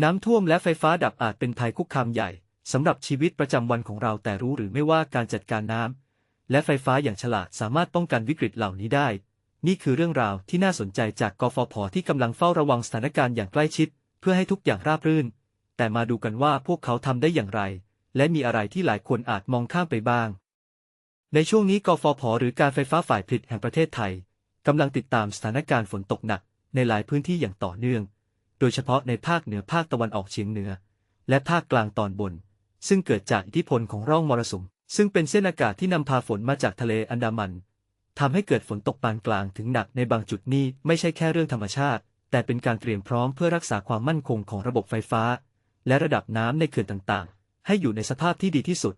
น้ำท่วมและไฟฟ้าดับอาจเป็นภัยคุกคามใหญ่สำหรับชีวิตประจำวันของเราแต่รู้หรือไม่ว่าการจัดการน้ำและไฟฟ้าอย่างฉลาดสามารถป้องกันวิกฤตเหล่านี้ได้ นี่คือเรื่องราวที่น่าสนใจจากกฟผที่กำลังเฝ้าระวังสถานการณ์อย่างใกล้ชิด เพื่อให้ทุกอย่างราบรื่น แต่มาดูกันว่าพวกเขาทำได้อย่างไร และมีอะไรที่หลายคนอาจมองข้ามไปบ้าง ในช่วงนี้กฟผหรือการไฟฟ้าฝ่ายผลิตแห่งประเทศไทยกำลังติดตามสถานการณ์ฝนตกหนักในหลายพื้นที่อย่างต่อเนื่อง โดยเฉพาะในภาคเหนือภาคตะวันออกเฉียงเหนือ และภาคกลางตอนบน ซึ่งเกิดจากอิทธิพลของร่องมรสุม ซึ่งเป็นเส้นอากาศที่นำพาฝนมาจากทะเลอันดามันทำให้เกิดฝนตกปานกลางถึงหนักในบางจุดนี้ไม่ใช่แค่เรื่องธรรมชาติ แต่เป็นการเตรียมพร้อมเพื่อรักษาความมั่นคงของระบบไฟฟ้า และระดับน้ำในเขื่อนต่างๆ ให้อยู่ในสภาพที่ดีที่สุด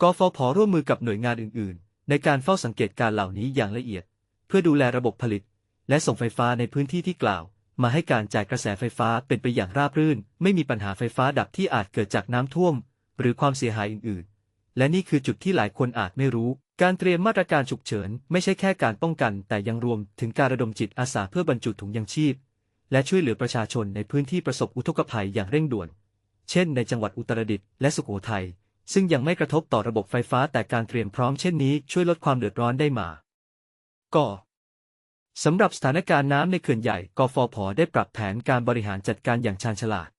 กฟผร่วมมือกับหน่วยงานอื่น ๆ ในการเฝ้าสังเกตการเหล่านี้อย่างละเอียด เพื่อดูแลระบบผลิต และส่งไฟฟ้าในพื้นที่ที่กล่าว มาให้การจ่ายกระแสไฟฟ้าเป็นไปอย่างราบรื่น ไม่มีปัญหาไฟฟ้าดับที่อาจเกิดจากน้ำท่วม หรือความเสียหายอื่น ๆ และนี่คือจุดที่หลายคนอาจไม่รู้ การเตรียมมาตรการฉุกเฉิน ไม่ใช่แค่การป้องกัน แต่ยังรวมถึงการระดมจิตอาสาเพื่อบรรจุถุงยังชีพ และช่วยเหลือประชาชนในพื้นที่ประสบอุทกภัยอย่างเร่งด่วน เช่น ในจังหวัดอุตรดิตถ์และสุโขทัยซึ่งยังไม่กระทบต่อระบบไฟฟ้าแต่การเตรียมพร้อมเช่นนี้ช่วยลดความเดือดร้อนได้มาก็ สำหรับสถานการณ์น้ำในเขื่อนใหญ่ กฟผ ได้ปรับแผนการบริหารจัดการอย่างชาญฉลาด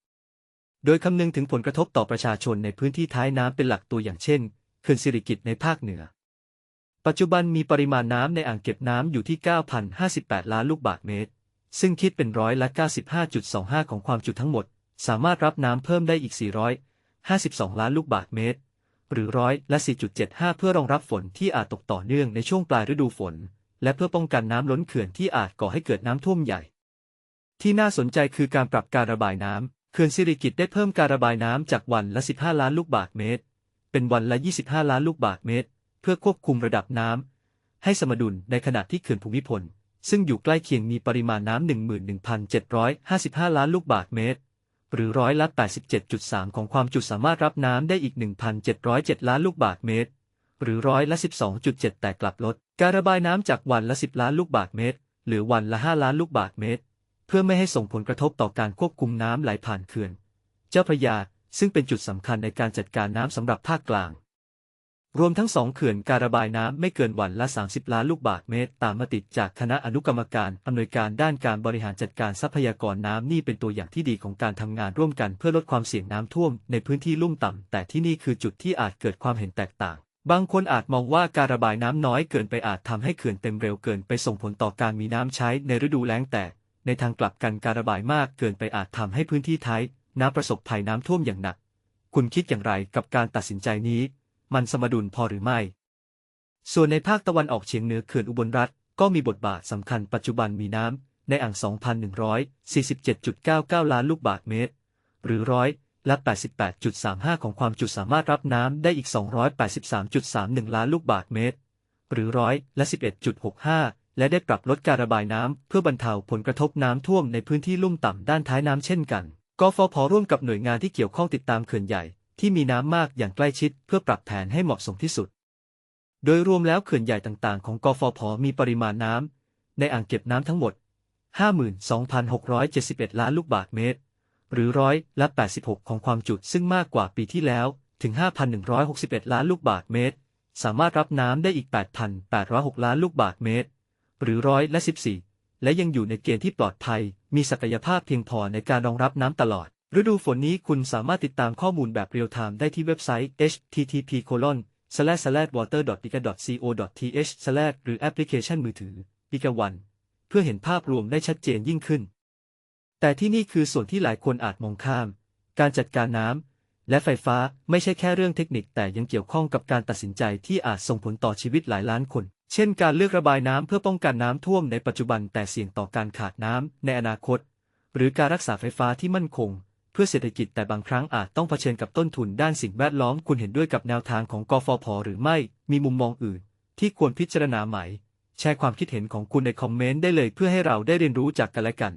โดยคำนึงถึงผลกระทบต่อประชาชนในพื้นที่ท้ายน้ำเป็นหลักตัวอย่างเช่น เขื่อนสิริกิติ์ในภาคเหนือ ปัจจุบันมีปริมาณน้ำในอ่างเก็บน้ำอยู่ที่ 9,058 ล้านลูกบาศก์เมตร ซึ่งคิดเป็นร้อยละ 95.25 ของความจุทั้งหมด สามารถรับน้ำเพิ่มได้อีก 452 ล้านลูกบาศก์เมตร หรือร้อยละ 4.75 เพื่อรองรับฝนที่อาจตกต่อเนื่องในช่วงปลายฤดูฝน และเพื่อป้องกันน้ำล้นเขื่อนที่อาจก่อให้เกิดน้ำท่วมใหญ่ ที่น่าสนใจคือการปรับการระบายน้ำเขื่อนสิริกิตได้เพิ่มการระบายน้ำจากวันละ 15 ล้านลูกบาศก์เมตร เป็นวันละ 25 ล้านลูกบาศก์เมตร เพื่อควบคุมระดับน้ำให้สมดุลในขณะที่เขื่อนภูมิพล ซึ่งอยู่ใกล้เคียงมีปริมาณน้ำ11,755 ล้านลูกบาศก์เมตร หรือร้อยละ 87.3 ของความจุสามารถรับน้ำได้อีก 1,707 ล้านลูกบาศก์เมตร หรือร้อยละ 12.7 แต่กลับลด การระบายน้ำจากวันละ 10 ล้านลูกบาศก์เมตร หรือวันละ 5 ล้านลูกบาศก์เมตร เพื่อไม่ให้ส่งผลกระทบต่อการควบคุมน้ำไหลผ่านเขื่อน เจ้าพระยาซึ่งเป็นจุดสำคัญในการจัดการน้ำสำหรับภาคกลาง รวมทั้งสองเขื่อนการระบายน้ำไม่เกินวันละ 30 ล้านลูกบาศก์เมตร ตามมติจากคณะอนุกรรมการอำนวยการด้านการบริหารจัดการทรัพยากรน้ำนี่เป็นตัวอย่างที่ดีของการทำงานร่วมกันเพื่อลดความเสี่ยงน้ำท่วมในพื้นที่ลุ่มต่ำแต่ที่นี่คือจุดที่อาจเกิดความเห็นแตกต่าง บางคนอาจมองว่าการระบายน้ำน้อยเกินไปอาจทำให้เขื่อนเต็มเร็วเกินไปส่งผลต่อการมีน้ำใช้ในฤดูแล้งแต่ ในทางกลับกันการระบายมากเกินไปอาจทำให้พื้นที่ท้ายน้ำประสบภัยน้ำท่วมอย่างหนัก คุณคิดอย่างไรกับการตัดสินใจนี้ มันสมดุลพอหรือไม่ ส่วนในภาคตะวันออกเฉียงเหนือเขื่อนอุบลรัฐก็มีบทบาทสำคัญปัจจุบันมีน้ำในอ่าง 2,147.99 ล้านลูกบาศก์เมตร หรือร้อย และ 88.35 ของความจุสามารถรับน้ำได้อีก 283.31 ล้านลูกบาศก์เมตร หรือร้อยละ11.65 และได้ปรับลดการระบายน้ำเพื่อบรรเทาผลกระทบน้ำท่วมในพื้นที่ลุ่มต่ำด้านท้ายน้ำเช่นกัน กฟผร่วมกับหน่วยงานที่เกี่ยวข้องติดตามเขื่อนใหญ่ที่มีน้ำมากอย่างใกล้ชิดเพื่อปรับแผนให้เหมาะสมที่สุด โดยรวมแล้วเขื่อนใหญ่ต่างๆ ของกฟผมีปริมาณน้ำในอ่างเก็บน้ำทั้งหมด 52,671 ล้านลูกบาศก์เมตร หรือร้อยละ 86 ของความจุซึ่งมากกว่าปีที่แล้วถึง 5,161 ล้านลูกบาศก์เมตร สามารถรับน้ำได้อีก 8,806 ล้านลูกบาศก์เมตร หรือร้อยละ 14 และยังอยู่ในเกณฑ์ที่ปลอดภัย มีศักยภาพเพียงพอในการรองรับน้ำตลอด ฤดูฝนนี้คุณสามารถติดตามข้อมูลแบบเรียลไทม์ได้ที่เว็บไซต์ http water i k a co th หรือแอปพลิเคชันมือถือ i k a One เพื่อเห็นภาพรวมได้ชัดเจนยิ่งขึ้น แต่ที่นี่คือส่วนที่หลายคนอาจมองข้าม การจัดการน้ำและไฟฟ้าไม่ใช่แค่เรื่องเทคนิคแต่ยังเกี่ยวข้องกับการตัดสินใจที่อาจส่งผลต่อชีวิตหลายล้านคน เช่น การเลือกระบายน้ำเพื่อป้องกันน้ำท่วมในปัจจุบันแต่เสี่ยงต่อการขาดน้ำในอนาคต หรือการรักษาไฟฟ้าที่มั่นคง เพื่อเศรษฐกิจแต่บางครั้งอาจต้องเผชิญกับต้นทุนด้านสิ่งแวดล้อมคุณเห็นด้วยกับแนวทางของกฟผหรือไม่มีมุมมองอื่น ที่ควรพิจารณาไหม แชร์ความคิดเห็นของคุณในคอมเมนต์ได้เลยเพื่อให้เราได้เรียนรู้จากกันและกัน